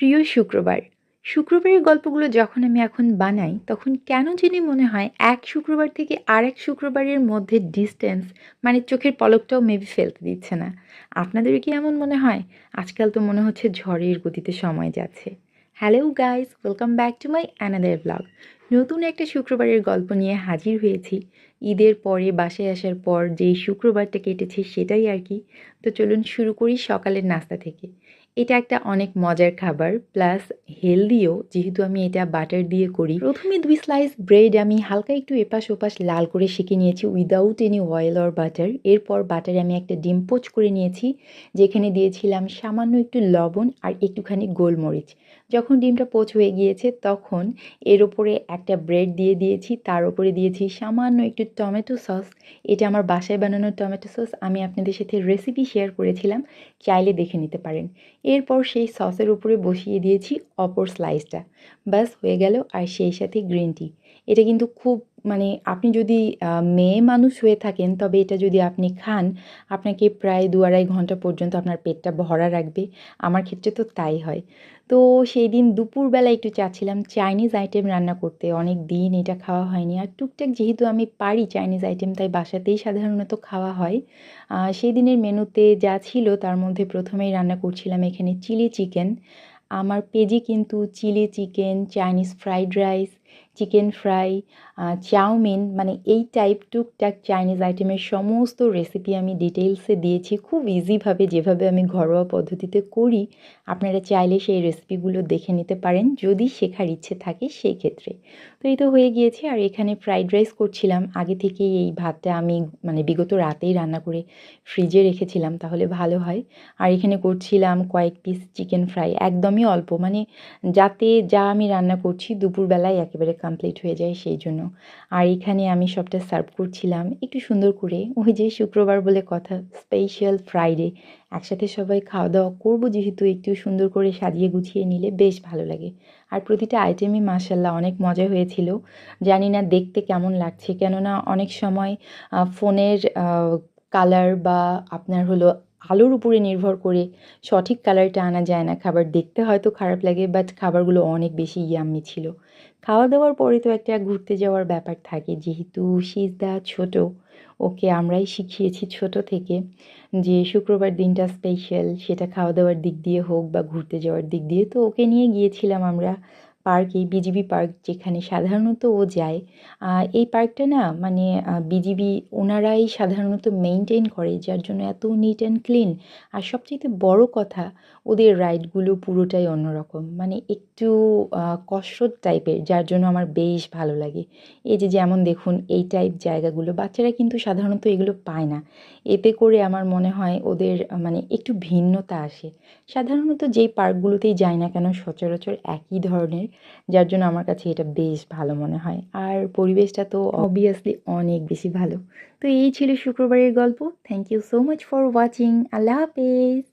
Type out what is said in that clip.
প্রিয় শুক্রবার। শুক্রবারের গল্পগুলো যখন আমি এখন বানাই, তখন কেন জানি মনে হয় এক শুক্রবার থেকে আর এক শুক্রবারের মধ্যে ডিস্টেন্স মানে চোখের পলকটাও মেবি ফেলতে দিচ্ছে না। আপনাদের কি এমন মনে হয়? আজকাল তো মনে হচ্ছে ঝড়ের গতিতে সময় যাচ্ছে। Hello guys welcome back to my another blog নতুন একটা শুক্রবারের গল্প নিয়ে হাজির হয়েছি। ঈদের পরে বাসায় আসার পর যেই শুক্রবারটা কেটেছে সেটাই আর কি। তো চলুন শুরু করি সকালের নাস্তা থেকে। এটা একটা অনেক মজার খাবার প্লাস হেলদিও যেহেতু আমি এটা বাটার দিয়ে করি। প্রথমে দুই স্লাইস ব্রেড আমি হালকা একটু এপাশ ওপাশ লাল করে শিখে নিয়েছি without any oil or butter এরপর বাটারে আমি একটা ডিম পোচ করে নিয়েছি, যেখানে দিয়েছিলাম সামান্য একটু লবণ আর একটুখানি গোলমরিচ। যখন ডিমটা পোচ হয়ে গিয়েছে, তখন এর ওপরে একটা ব্রেড দিয়ে দিয়েছি, তার ওপরে দিয়েছি সামান্য একটু টমেটো সস এটা আমার বাসায় বানানো টমেটো সস আমি আপনাদের সাথে রেসিপি শেয়ার করেছিলাম, চাইলে দেখে নিতে পারেন। এরপর সেই সসের উপরে বসিয়ে দিয়েছি অপর স্লাইসটা ব্যাস, হয়ে গেল। আর সেই সাথে গ্রিন টি এটা কিন্তু খুব মানে আপনি যদি মেয়ে মানুষ হয়ে থাকেন, তবে এটা যদি আপনি খান, আপনাকে প্রায় দু আড়াই ঘণ্টা পর্যন্ত আপনার পেটটা ভরা রাখবে। আমার ক্ষেত্রে তো তাই হয়। তো সেই দিন দুপুরবেলা একটু চাচ্ছিলাম চাইনিজ আইটেম রান্না করতে। অনেক দিন এটা খাওয়া হয়নি। আর টুকটাক যেহেতু আমি পারি চাইনিজ আইটেম, তাই বাসাতেই সাধারণত খাওয়া হয়। সেই দিনের মেনুতে যা ছিল, তার মধ্যে প্রথমেই রান্না করছিলাম এখানে চিলি চিকেন। আমার পেজে কিন্তু chilli chicken, Chinese fried rice chicken fry chowmein মানে এই টাইপ টুকটাক চাইনিজ আইটেমের সমস্ত রেসিপি আমি ডিটেলসে দিয়েছি। খুব ইজিভাবে যেভাবে আমি ঘরোয়া পদ্ধতিতে করি, আপনারা চাইলে সেই রেসিপিগুলো দেখে নিতে পারেন যদি শেখার ইচ্ছে থাকে সেই ক্ষেত্রে। তো এই তো হয়ে গিয়েছে আর এখানে ফ্রাইড রাইস করছিলাম। আগে থেকেই এই ভাতটা আমি মানে বিগত রাতেই রান্না করে ফ্রিজে রেখেছিলাম তাহলে ভালো হয়। আর এখানে করছিলাম কয়েক পিস চিকেন ফ্রাই একদমই অল্প। মানে যাতে যা আমি রান্না করছি দুপুরবেলায় একেবারে কমপ্লিট হয়ে যায় সেই জন্য। আর এখানে আমি সবটা সার্ভ করছিলাম একটু সুন্দর করে। ওই যে শুক্রবার বলে কথা স্পেশাল ফ্রাইডে একসাথে সবাই খাওয়া দাওয়া করব যেহেতু একটু সুন্দর করে সাজিয়ে গুছিয়ে নিলে বেশ ভালো লাগে। আর প্রতিটা আইটেমই মাসাল্লাহ অনেক মজা হয়েছিল। জানি না দেখতে কেমন লাগছে, কেননা অনেক সময় ফোনের কালার বা আপনার হলো আলোর উপরে নির্ভর করে সঠিক কালারটা আনা যায় না। খাবার দেখতে হয়তো খারাপ লাগে বাট খাবারগুলো অনেক বেশি ইয়াম্মি ছিল। খাওয়া দাওয়ার পরে তো একটা ঘুরতে যাওয়ার ব্যাপার থাকে, যেহেতু সিজদা ছোট, ওকে আমরাই শিখিয়েছি ছোট থেকে যে শুক্রবার দিনটা স্পেশাল সেটা খাওয়া দাওয়ার দিক দিয়ে হোক বা ঘুরতে যাওয়ার দিক দিয়ে। তো ওকে নিয়ে গিয়েছিলাম আমরা পার্কে বিজিবি পার্ক যেখানে সাধারণত ও যায় এই পার্কটা না মানে বিজিবি ওনারাই সাধারণত মেনটেন করে, যার জন্য এত নিট অ্যান্ড ক্লিন আর সবচেয়ে বড় কথা, ওদের রাইডগুলো পুরোটাই অন্যরকম। মানে একটু কসরত টাইপের যার জন্য আমার বেশ ভালো লাগে। এই যে যেমন দেখুন, এই টাইপ জায়গাগুলো, বাচ্চারা কিন্তু সাধারণত এগুলো পায় না। এতে করে আমার মনে হয় ওদের মানে একটু ভিন্নতা আসে। সাধারণত যেই পার্কগুলোতেই যায় না কেন, সচরাচর একই ধরনের যার জন্য আমার কাছে এটা বেশ ভালো মনে হয়। আর পরিবেশটা তো অবভিয়াসলি অনেক বেশি ভালো। তো এই ছিল শুক্রবারের গল্প। Thank you so much for watching আল্লাহ হাফেজ।